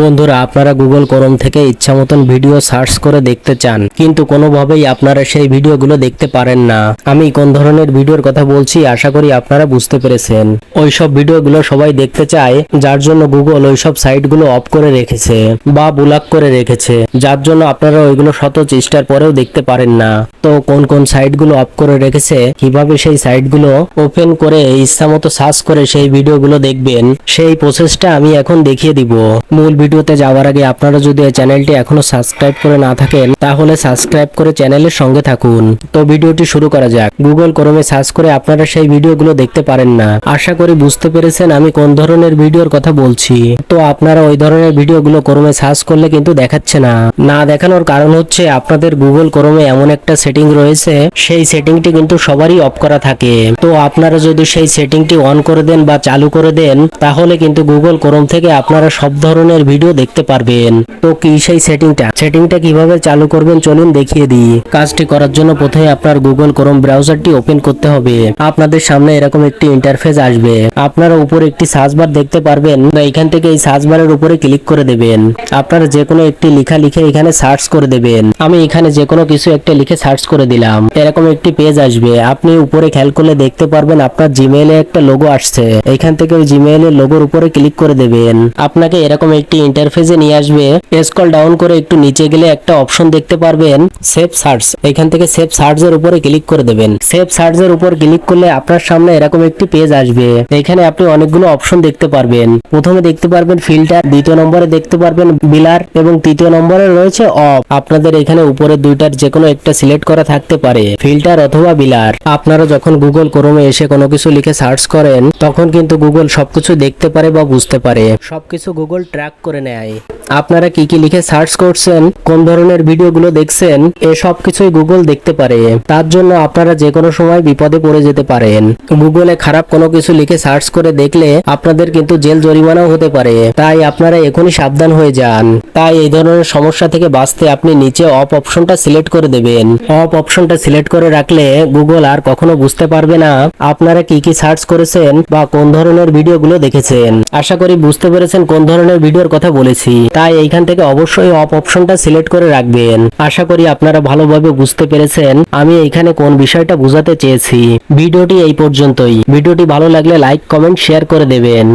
বন্ধুরা, আপনারা Google Chrome থেকে ইচ্ছা মতন ভিডিও সার্চ করে দেখতে চান, কিন্তু কোনোভাবেই আপনারা সেই ভিডিওগুলো দেখতে পারেন না। আমি কোন ধরনের ভিডিওর কথা বলছি, আশা করি আপনারা বুঝতে পেরেছেন। ওইসব ভিডিওগুলো সবাই দেখতে চায়, যার জন্য গুগল ওইসব সাইটগুলো অফ করে রেখেছে বা ব্লক করে রেখেছে, যার জন্য আপনারা ওইগুলো শত চেষ্টার পরেও দেখতে পারেন না। তো কোন কোন সাইটগুলো অফ করে রেখেছে, কীভাবে সেই সাইটগুলো ওপেন করে ইচ্ছা মতো সার্চ করে সেই ভিডিওগুলো দেখবেন, সেই প্রসেসটা আমি এখন দেখিয়ে দিব। মূল ভিডিওতে যাওয়ার আগে আপনারা যদি এই চ্যানেলটি এখনও সাবস্ক্রাইব করে না থাকেন, তাহলে সাবস্ক্রাইব করে চ্যানেলের সঙ্গে থাকুন। তো ভিডিওটি শুরু করা যাক। গুগল ক্রোমে সার্চ করে আপনারা সেই ভিডিওগুলো দেখতে পারেন না। আশা করি বুঝতে পেরেছেন আমি কোন ধরনের ভিডিওর কথা বলছি। তো আপনারা ওই ধরনের ভিডিওগুলো ক্রোমে সার্চ করলে কিন্তু দেখাচ্ছে না। না দেখানোর কারণ হচ্ছে আপনাদের গুগল ক্রোমে এমন একটা সেটিং রয়েছে, সেই সেটিংটি কিন্তু সবারই অফ করা থাকে। তো আপনারা যদি সেই সেটিংটি অন করে দেন বা চালু করে দেন, তাহলে কিন্তু গুগল ক্রোম থেকে আপনারা সব ধরনের ভিডিও দেখতে পারবেন। তো কি সেই সেটিংটা? সেটিংটা কীভাবে চালু করবেন চলুন দেখিয়ে দিই। কাজটি করার জন্য প্রথমে আপনার গুগল ক্রোম ব্রাউজারটি ওপেন করতে হবে। আপনাদের সামনে এরকম একটি ইন্টারফেস আসবে। আপনারা উপরে একটি সার্চ বার দেখতে পারবেন। এখান থেকে এই সার্চ বারের উপরে ক্লিক করে দেবেন। আপনারা যে কোনো একটি লেখা লিখে এখানে সার্চ করে দেবেন। আমি এখানে যে কোনো কিছু একটা লিখে সার্চ করে দিলাম। এরকম একটি পেজ আসবে। আপনি উপরে খেয়াল করলে দেখতে পারবেন আপনার জিমেইলে একটা লোগো আসছে। এখান থেকে ওই জিমেইল এর লোগোর উপরে ক্লিক করে দেবেন। আপনাকে এরকম একটি ইন্টারফেসে নিয়ে আসবে। স্ক্রল ডাউন করে একটু নিচে গেলে একটা অপশন দেখতে পারবেন সেভ সার্চ এখান থেকে সেভ সার্চ এর উপরে ক্লিক করে দেবেন। সেভ সার্চ এর উপর ক্লিক করলে আপনার সামনে এরকম একটি পেজ আসবে। এখানে আপনি অনেকগুলো অপশন দেখতে পারবেন। প্রথমে দেখতে পারবেন ফিল্টার দ্বিতীয় নম্বরে দেখতে পারবেন বিলার এবং তৃতীয় নম্বরে রয়েছে অফ আপনাদের এখানে উপরে দুইটার যে কোনো একটা সিলেক্ট করা থাকতে পারে ফিল্টার অথবা বিলার আপনারা যখন গুগল ক্রোমে এসে কোনো কিছু লিখে সার্চ করেন, তখন কিন্তু গুগল সবকিছু দেখতে পারে বা বুঝতে পারে। সবকিছু গুগল ট্র্যাক করে নেয়। আপনারা কি কি লিখে সার্চ করছেন, কোন ধরনের ভিডিওগুলো দেখছেন, এ সব কিছুই গুগল দেখতে পারে। তার জন্য আপনারা যে কোনো সময় বিপদে পড়ে যেতে পারেন। গুগলে খারাপ কোনো কিছু লিখে সার্চ করে দেখলে আপনাদের কিন্তু জেল জরিমানাও হতে পারে। তাই আপনারা এখনই সাবধান হয়ে যান। তাই এই ধরনের সমস্যা থেকে বাঁচতে আপনি নিচে অফ অপশনটা সিলেক্ট করে দেবেন। অফ অপশনটা সিলেক্ট করে রাখলে গুগল আর কখনো বুঝতে পারবে না আপনারা কি কি সার্চ করেছেন বা কোন ধরনের ভিডিওগুলো দেখেছেন। আশা করি বুঝতে পেরেছেন কোন ধরনের ভিডিওর কথা বলেছি। তাই এইখান থেকে অবশ্যই অফ অপশনটা সিলেক্ট করে রাখবেন। আশা করি আপনারা ভালোভাবে বুঝতে পেরেছেন আমি এইখানে কোন বিষয়টা বোঝাতে চেয়েছি। ভিডিওটি এই পর্যন্তই। ভিডিওটি ভালো লাগলে লাইক, কমেন্ট, শেয়ার করে দেবেন।